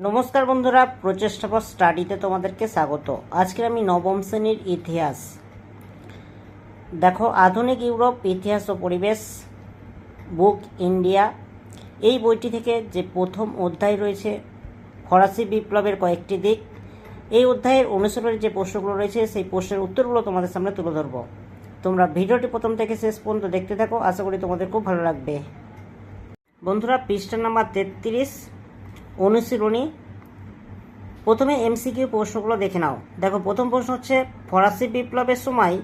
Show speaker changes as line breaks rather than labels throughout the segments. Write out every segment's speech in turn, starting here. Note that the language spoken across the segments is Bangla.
নমস্কার বন্ধুরা, প্রচেষ্টা ফর স্টাডিতে তোমাদেরকে স্বাগত। আজকে আমি নবম শ্রেণির ইতিহাস। দেখো, আধুনিক ইউরোপ, ইতিহাস ও পরিবেশ, বুক ইন্ডিয়া। এই বইটি থেকে যে প্রথম অধ্যায় রয়েছে, ফরাসি বিপ্লবের কয়েকটি দিক, এই অধ্যায়ের অনুসরণের যে প্রশ্নগুলো রয়েছে, সেই প্রশ্নের উত্তরগুলো তোমাদের সামনে তুলে ধরবো। তোমরা ভিডিওটি প্রথম থেকে শেষ পর্যন্ত দেখতে থাকো, আশা করি তোমাদের খুব ভালো লাগবে। বন্ধুরা, পৃষ্ঠা নাম্বার তেত্রিশ অনুশীলনী প্রথমে এমসিকিউ প্রশ্নগুলো দেখে নাও। দেখো, প্রথম প্রশ্ন হচ্ছে, ফরাসি বিপ্লবের সময়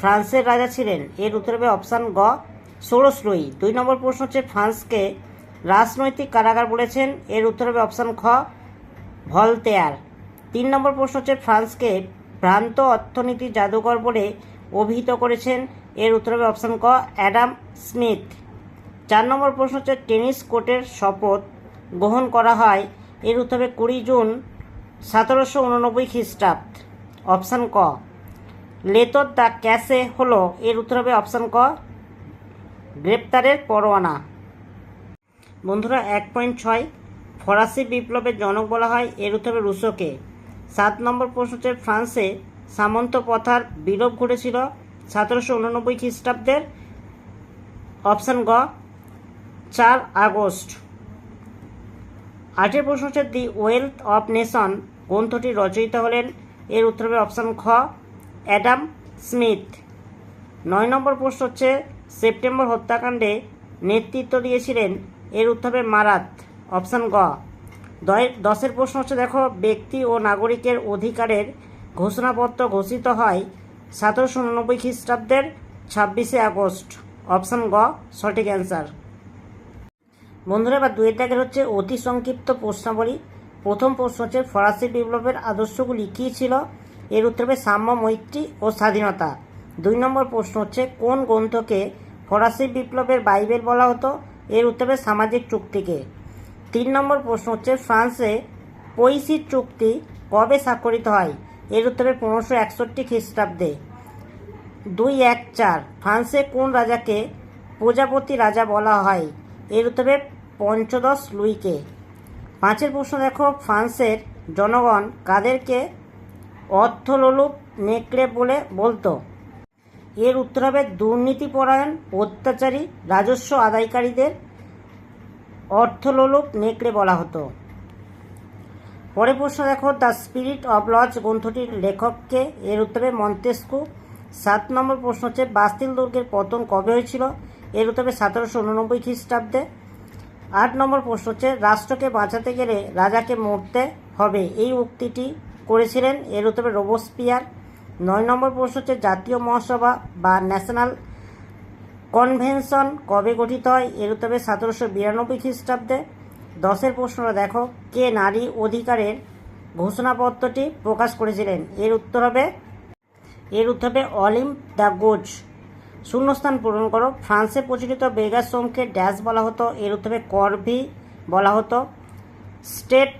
ফ্রান্সের রাজা ছিলেন। এর উত্তর হবে অপশান গ, ষোড়শ লুই দুই নম্বর প্রশ্ন হচ্ছে, ফ্রান্সকে রাজনৈতিক কারাগার বলেছেন। এর উত্তর হবে অপশান খ, ভলতেয়ার। তিন নম্বর প্রশ্ন হচ্ছে, ফ্রান্সকে ভ্রান্ত অর্থনীতি জাদুঘর বলে অভিহিত করেছেন। এর উত্তর হবে অপশান ক, অ্যাডাম স্মিথ। চার নম্বর প্রশ্ন হচ্ছে, টেনিস কোর্টের শপথ গ্রহণ করা হয়। এর উত্তর কুড়ি জুন সতেরোশো উননব্বই খ্রিস্টাব্দ। অপশান ক। লেতর দ্য ক্যাসে হলো, এর উত্তর হবে অপশান ক, গ্রেপ্তারের পরোয়ানা। বন্ধুরা, এক পয়েন্ট ছয়, ফরাসি বিপ্লবের জনক বলা হয়, এর উত্তর হবে রুশোকে। সাত নম্বর প্রশ্ন হচ্ছে, ফ্রান্সে সামন্ত প্রথার বিলোপ ঘটেছিল সতেরোশো উননব্বই খ্রিস্টাব্দের। অপশান গ, চার আগস্ট। আটের প্রশ্ন হচ্ছে দি ওয়েলথ অফ নেশন গ্রন্থটি রচয়িতা হলেন, এর উত্তর হবে অপশান খ, অ্যাডাম স্মিথ। নয় নম্বর প্রশ্ন হচ্ছে, সেপ্টেম্বর হত্যাকাণ্ডে নেতৃত্ব দিয়েছিলেন, এর উত্তর হবে মারাত। অপশান গ। দশের প্রশ্ন হচ্ছে, দেখো, ব্যক্তি ও নাগরিকের অধিকারের ঘোষণাপত্র ঘোষিত হয় সতেরোশো উননব্বই খ্রিস্টাব্দের ছাব্বিশে আগস্ট। অপশান গ, সঠিক অ্যান্সার। বন্ধুরা, এবার দুয়ের দাগের হচ্ছে অতি সংক্ষিপ্ত প্রশ্নাবলী। প্রথম প্রশ্ন হচ্ছে, ফরাসি বিপ্লবের আদর্শগুলি কী ছিল? এর উত্তর হবে সাম্য, মৈত্রী ও স্বাধীনতা। দুই নম্বর প্রশ্ন হচ্ছে, কোন গ্রন্থকে ফরাসি বিপ্লবের বাইবেল বলা হতো? এর উত্তর হবে সামাজিক চুক্তিকে। তিন নম্বর প্রশ্ন হচ্ছে, ফ্রান্সে পৈসির চুক্তি কবে স্বাক্ষরিত হয়? এর উত্তর হবে পনেরোশো একষট্টি খ্রিস্টাব্দে। দুই এক চার, ফ্রান্সে কোন রাজাকে প্রজাপতি রাজা বলা হয়? এর উত্তরে পঞ্চদশ লুইকে। পাঁচের প্রশ্ন দেখো, ফ্রান্সের জনগণ কাদেরকে অর্থলোলুপ নেকড়ে বলে বলতো? এর উত্তর হবে দুর্নীতিপরায়ণ অত্যাচারী, রাজস্ব আদায়কারীদের অর্থলোলুপ নেকড়ে বলা হতো। পরে প্রশ্ন দেখো, দ্য স্পিরিট অব লজ গ্রন্থটির লেখককে, এর উত্তরে মন্তেস্কু। সাত নম্বর প্রশ্ন হচ্ছে বাস্তিল দুর্গের পতন কবে হয়েছিল? এর উত্তরে সতেরোশো উননব্বই খ্রিস্টাব্দে। আট নম্বর প্রশ্ন হচ্ছে, রাষ্ট্রকে বাঁচাতে গেলে রাজাকে মরতে হবে। এই উক্তিটি করেছিলেন, এর উত্তরে রোবোস্পিয়ার। নয় নম্বর প্রশ্ন হচ্ছে, জাতীয় মহাসভা বা ন্যাশনাল কনভেনশন কবে গঠিত হয়? এর উত্তরে সতেরোশো বিরানব্বই খ্রিস্টাব্দে। দশের প্রশ্নটা দেখো, কে নারী অধিকারের ঘোষণাপত্রটি প্রকাশ করেছিলেন? এর উত্তর হবে, এর উত্তর হবে অলিম্প দ্য গোজ। শূন্যস্থান পূরণ করো। ফ্রান্সে প্রচলিত বেগাশ্রমকে ড্যাশ বলা হতো, এর উত্তর করভি বলা হতো। স্টেট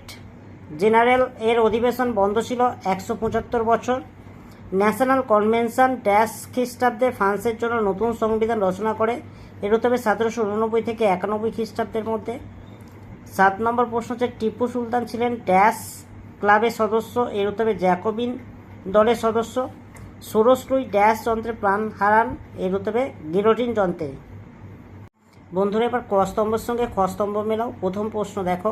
জেনারেল এর অধিবেশন বন্ধ ছিল একশো পঁচাত্তর বছর। ন্যাশনাল কনভেনশন ড্যাশ খ্রিস্টাব্দে ফ্রান্সের জন্য নতুন সংবিধান রচনা করে, এর উত্তর সতেরোশো উননব্বই থেকে একানব্বই খ্রিস্টাব্দের মধ্যে। সাত নম্বর প্রশ্ন হচ্ছে, টিপু সুলতান ছিলেন ড্যাশ ক্লাবের সদস্য, এর উত্তরে জ্যাকোবিন দলের সদস্য। ষোড়শলুই ড্যাশ যন্ত্রে প্রাণ হারান, এর উত্তরে গিরোটিন যন্ত্রে। বন্ধুরা, এবার ক স্তম্ভের সঙ্গে খ স্তম্ভ মেলাও। প্রথম প্রশ্ন দেখো,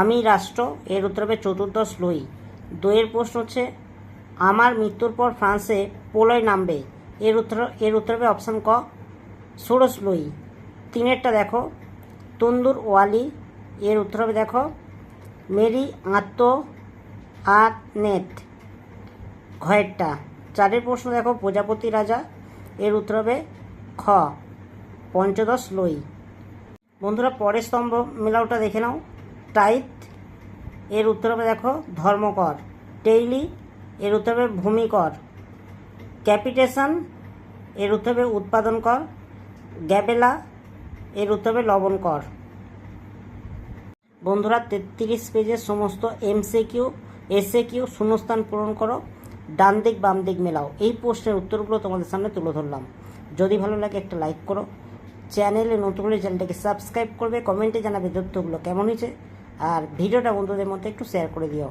আমি রাষ্ট্র, এর উত্তর হবে চতুর্দশ লুই দইয়ের প্রশ্ন হচ্ছে, আমার মৃত্যুর পর ফ্রান্সে পোলয় নামবে, এর উত্তর এর উত্তর হবে অপশান ক ষোড়শ লুই তিনেরটা দেখো, তন্দুর ওয়ালি, এর উত্তর হবে দেখো, মেরি আত্ম আর নেট ঘয়েরটা। চারের প্রশ্ন দেখো, প্রজাপতি রাজা, এর উত্তর হবে খ, পঞ্চদশ লই। বন্ধুরা, পরের স্তম্ভ মেলাওটা দেখে নাও। টাইট, এর উত্তর হবে দেখো ধর্মকর। টেইলি, এর উত্তর হবে ভূমিকর। ক্যাপিটেশন, এর উত্তর হবে উৎপাদন কর গ্যাবেলা, এর উত্তর হবে লবণ কর বন্ধুরা, তেত্রিশ পেজের সমস্ত এমসে কিউ এসে কিউ শূন্যস্থান পূরণ করো। ডান দিক বাম দিক মেলাও। এই প্রশ্নের উত্তরগুলো তোমাদের সামনে তুলে ধরলাম। যদি ভালো লাগে একটা লাইক করো। চ্যানেলে নতুন হলে চ্যানেলটাকে সাবস্ক্রাইব করবে, কমেন্টে জানাবে তথ্যগুলো কেমন হয়েছে। আর ভিডিওটা বন্ধুদের মধ্যে একটু শেয়ার করে দিও।